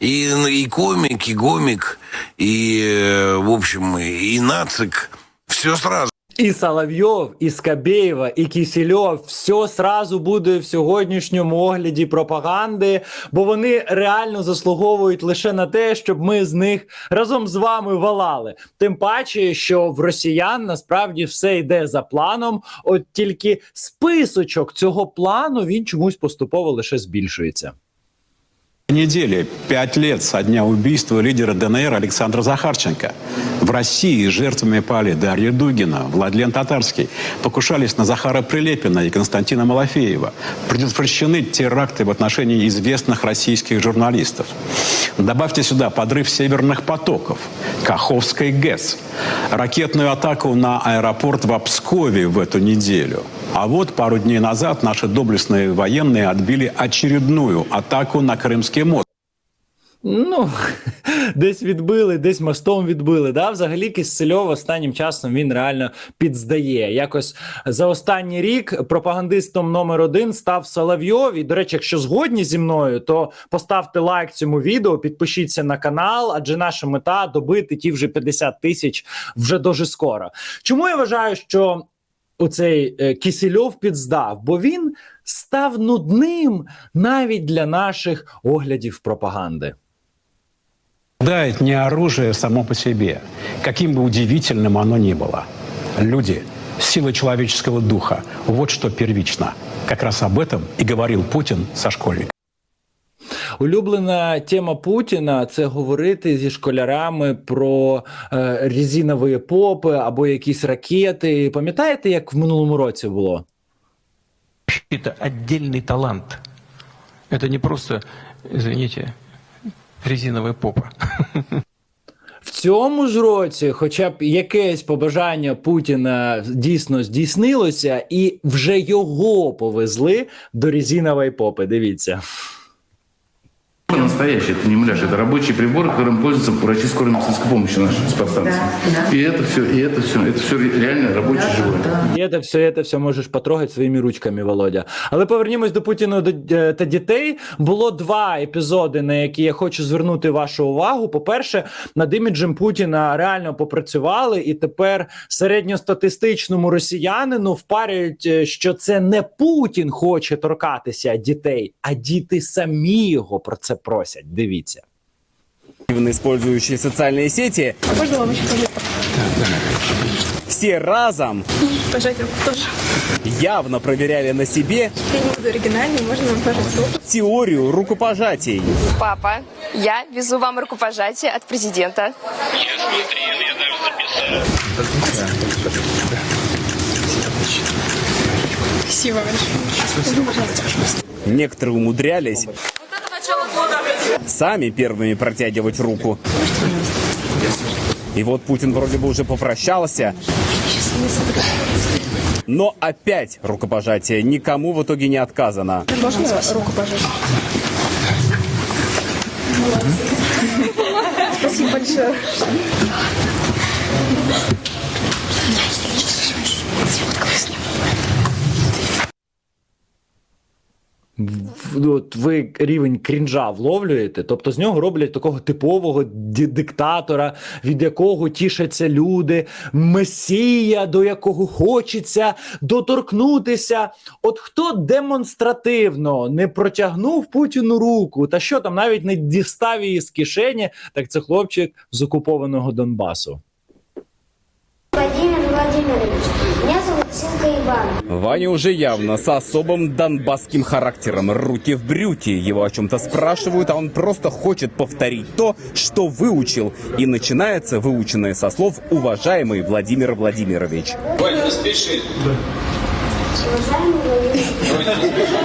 И, и комик, и гомик, и, э, в общем, и нацик. Все сразу. І Соловйов, і Скабєєва, і Кісільов все сразу буде в сьогоднішньому огляді пропаганди, бо вони реально заслуговують лише на те, щоб ми з них разом з вами валали. Тим паче, що в росіян насправді все йде за планом, от тільки списочок цього плану він чомусь поступово лише збільшується. Недели, пять лет со дня убийства лидера ДНР Александра Захарченко. В России жертвами пали Дарья Дугина, Владлен Татарский. Покушались на Захара Прилепина и Константина Малафеева. Предотвращены теракты в отношении известных российских журналистов. Добавьте сюда подрыв северных потоков, Каховской ГЭС, ракетную атаку на аэропорт в Пскове в эту неделю. А вот пару дней назад наши доблестные военные отбили очередную атаку на Крымский мост. Ну, десь відбили, десь мостом відбили. Да? Взагалі Кисельов останнім часом він реально підздає. Якось за останній рік пропагандистом номер один став Соловйов. І, до речі, якщо згодні зі мною, то поставте лайк цьому відео, підпишіться на канал, адже наша мета добити ті вже 50 тисяч вже дуже скоро. Чому я вважаю, що оцей е, Кисельов підздав? Бо він став нудним навіть для наших оглядів пропаганди. Дает не оружие само по себе, каким бы удивительным оно ни было. Люди, сила человеческого духа, вот что первично. Как раз об этом и говорил Путин со школьниками. Улюблена тема Путіна це говорити зі школярами про е, резинові попи або якісь ракети. Пам'ятаєте, як в минулому році було? это отдельный талант. Это не просто, извините, резиновая попа. В цьому ж році, хоча б якесь побажання Путіна дійсно здійснилося, і вже його повезли до резинової попи. Дивіться. Настоящий, это не муляж, это рабочий прибор, которым пользуются врачи скорой медицинской помощи нашей подстанции. И это все, и это все, это все реально рабочий живой. І це все, це все можеш потрогати своїми ручками, Володя. Але повернімось до Путіна до- е, та дітей. Було два епізоди, на які я хочу звернути вашу увагу. По-перше, над іміджем Путіна реально попрацювали, і тепер середньостатистичному росіянину впарюють, е, що це не Путін хоче торкатися дітей, а діти самі його про це просять. Дивіться. использующие социальные сети, Можно вам еще все разом Пожать руку тоже. явно проверяли на себе Я не буду оригинальной, можно вам пожать руку? теорию рукопожатий. Папа, я везу вам рукопожатие от президента. Спасибо большое. Некоторые умудрялись сами первыми протягивать руку. И вот Путин вроде бы уже попрощался. Но опять рукопожатие. Никому в итоге не отказано. Можно руку пожать? Спасибо большое. В- От ви рівень крінжа вловлюєте, тобто з нього роблять такого типового диктатора, від якого тішаться люди, месія, до якого хочеться доторкнутися. От хто демонстративно не протягнув Путіну руку, та що там навіть не дістав її з кишені, так це хлопчик з окупованого Донбасу. Владимир Владимирович, Ваня уже явно с особым донбасским характером. Руки в брюки. Его о чем-то спрашивают, а он просто хочет повторить то, что выучил. И начинается выученное со слов «Уважаемый Владимир Владимирович». Уважаемый Владимир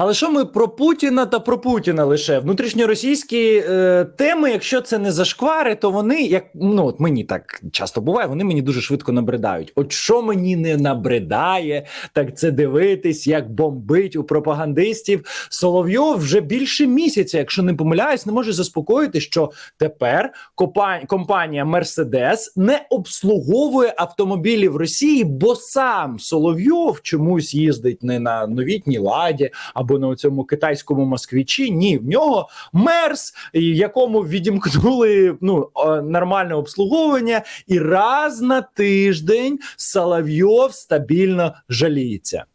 Але що ми про Путіна та про Путіна лише внутрішньоросійські е, теми, якщо це не зашквари, то вони як ну от мені так часто буває, вони мені дуже швидко набридають. От що мені не набридає, так це дивитись, як бомбить у пропагандистів. Соловйов вже більше місяця, якщо не помиляюсь, не може заспокоїти, що тепер компа- компанія Мерседес не обслуговує автомобілі в Росії, бо сам Соловйов чомусь їздить не на новітній ладі або або на цьому китайському москвічі. Ні, в нього мерс, і якому відімкнули ну е, нормальне обслуговування, і раз на тиждень Соловйов стабільно жаліється.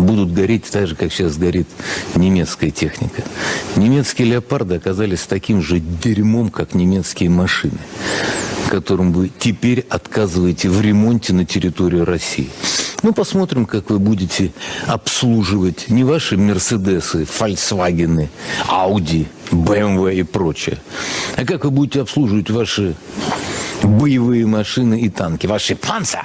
будут гореть так же, как сейчас горит немецкая техника. Немецкие леопарды оказались таким же дерьмом, как немецкие машины, которым вы теперь отказываете в ремонте на территории России. Ну, посмотрим, как вы будете обслуживать не ваши Мерседесы, Фольксвагены, Ауди, БМВ и прочее, а как вы будете обслуживать ваши боевые машины и танки, ваши панца.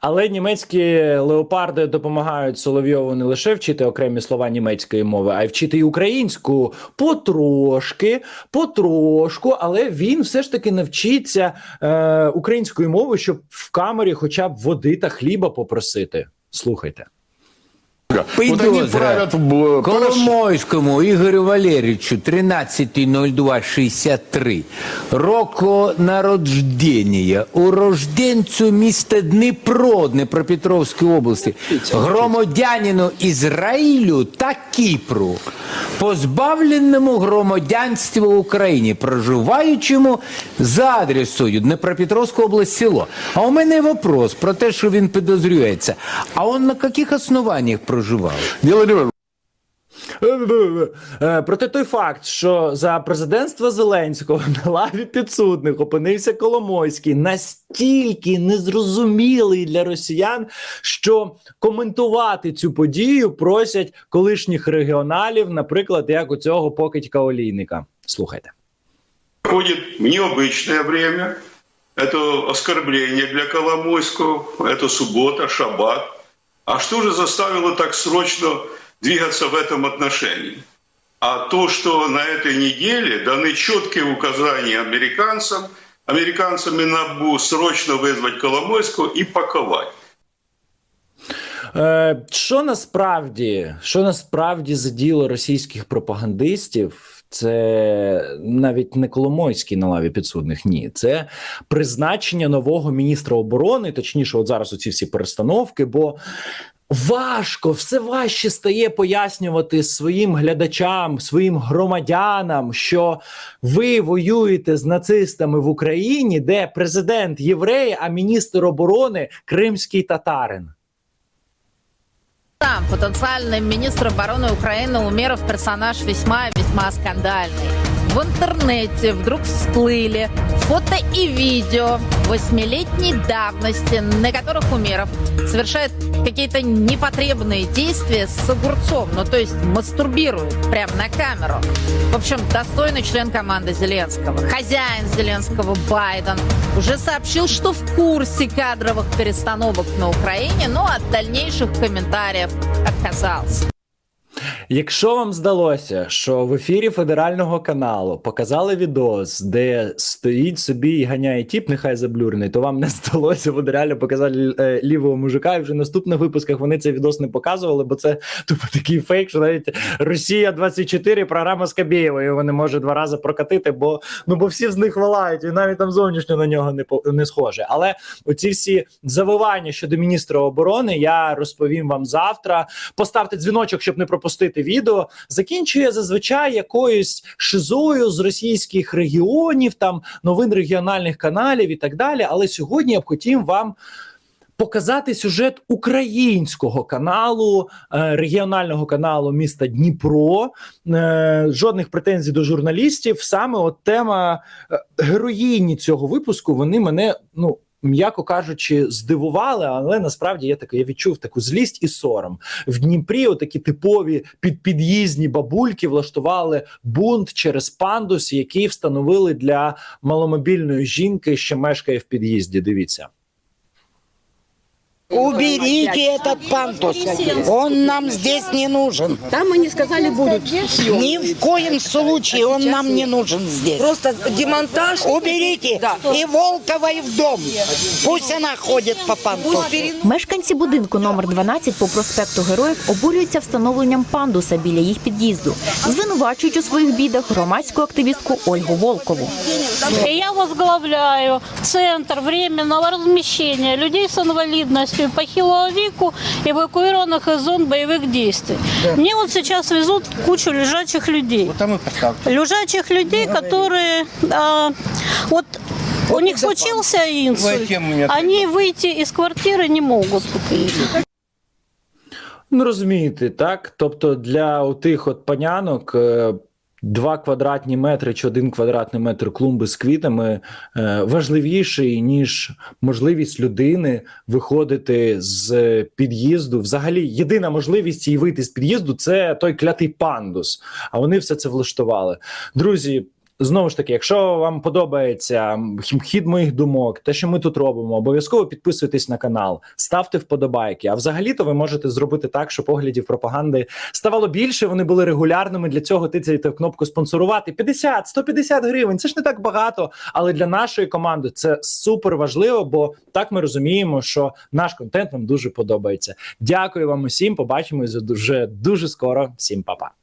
Але німецькі леопарди допомагають Соловйову не лише вчити окремі слова німецької мови, а й вчити й українську потрошки, потрошку. Але він все ж таки навчиться е, української мови, щоб в камері хоча б води та хліба попросити. Слухайте. Підозра Коломойському Ігорю Валерійовичу 13.02.63 року народження урожденцю міста Дніпро Дніпропетровської області. Громадянину Ізраїлю та Кіпру позбавленому громадянства України проживаючому за адресою Дніпропетровська область село. А у мене вопрос про те, що він підозрюється. А он на яких основаннях проживав? Дело не в этом. Е, Проте той факт, що за президентства Зеленського на лаві підсудних опинився Коломойський, настільки незрозумілий для росіян, що коментувати цю подію просять колишніх регіоналів, наприклад, як у цього покидька олійника. Слухайте. Ходит в необычное время. Это оскорбление для Коломойского. Это суббота, шаббат. А что же заставило так срочно двигаться в этом отношении? А то, что на этой неделе даны четкие указания американцам, американцами НАБУ срочно вызвать Коломойского и паковать. Е, що насправді, що насправді заділо російських пропагандистів? Це навіть не Коломойський на лаві підсудних. Ні, це призначення нового міністра оборони, точніше, от зараз оці всі перестановки, бо. Важко, все важче стає пояснювати своїм глядачам, своїм громадянам, що ви воюєте з нацистами в Україні, де президент єврей, а міністр оборони кримський татарин Сам потенциальный министр обороны Украины Умеров персонаж весьма и весьма скандальный. В интернете вдруг всплыли фото и видео восьмилетней давности, на которых Умеров совершает какие-то непотребные действия с огурцом, ну то есть мастурбирует прямо на камеру. В общем, достойный член команды Зеленского. Хозяин Зеленского Байден уже сообщил, что в курсе кадровых перестановок на Украине, но от дальнейших комментариев отказался. Якщо вам здалося, що в ефірі федерального каналу показали відос, де стоїть собі і ганяє тіп, нехай заблюрений, то вам не здалося, вони реально показали е, лівого мужика, і вже в наступних випусках вони цей відос не показували, бо це тупо такий фейк, що навіть Росія 24 програма Скабєєва його не може два рази прокатити, бо ну бо всі з них вилають, і навіть там зовнішньо на нього не не схоже. Але оці всі завивання щодо міністра оборони я розповім вам завтра. Поставте дзвіночок, щоб не пропустити відео. Закінчує зазвичай якоюсь шизою з російських регіонів, там новин регіональних каналів і так далі. Але сьогодні я б хотів вам. Показати сюжет українського каналу, е, регіонального каналу міста Дніпро. Е, жодних претензій до журналістів. Саме от тема е, героїні цього випуску. Вони мене ну м'яко кажучи, здивували, але насправді я таке я відчув таку злість і сором. В Дніпрі отакі типові підпід'їзні бабульки влаштували бунт через пандус, який встановили для маломобільної жінки, що мешкає в під'їзді. Дивіться. Уберите этот пандус. Он нам здесь не нужен. Там они сказали будут. Ни в коем случае он нам не нужен здесь. Просто демонтаж. Уберите и Волкова, и в дом. Пусть она ходит по пандусу. Мешканці будинку номер 12 по проспекту Героїв обурюються встановленням пандуса біля їх під'їзду. Звинувачують у своїх бідах громадську активістку Ольгу Волкову. Я возглавляю центр временного размещения людей с инвалидностью полностью похилого веку, эвакуированных из зон боевых действий. Мне вот сейчас везут кучу лежачих людей. Лежачих людей, которые а, вот у них случился инсульт, они выйти из квартиры не могут. Ну розумієте, так? Тобто для тих от панянок. Два квадратні метри чи один квадратний метр клумби з квітами е, важливіший ніж можливість людини виходити з під'їзду. Взагалі, єдина можливість її вийти з під'їзду це той клятий пандус. А вони все це влаштували. Друзі, Знову ж таки, якщо вам подобається хід моїх думок, те, що ми тут робимо, обов'язково підписуйтесь на канал, ставте вподобайки. А взагалі-то ви можете зробити так, щоб оглядів пропаганди ставало більше. Вони були регулярними. Для цього тицяйте в кнопку спонсорувати 50, 150 гривень. Це ж не так багато, але для нашої команди це супер важливо, бо так ми розуміємо, що наш контент вам дуже подобається. Дякую вам усім. Побачимось вже дуже скоро. Всім па-па.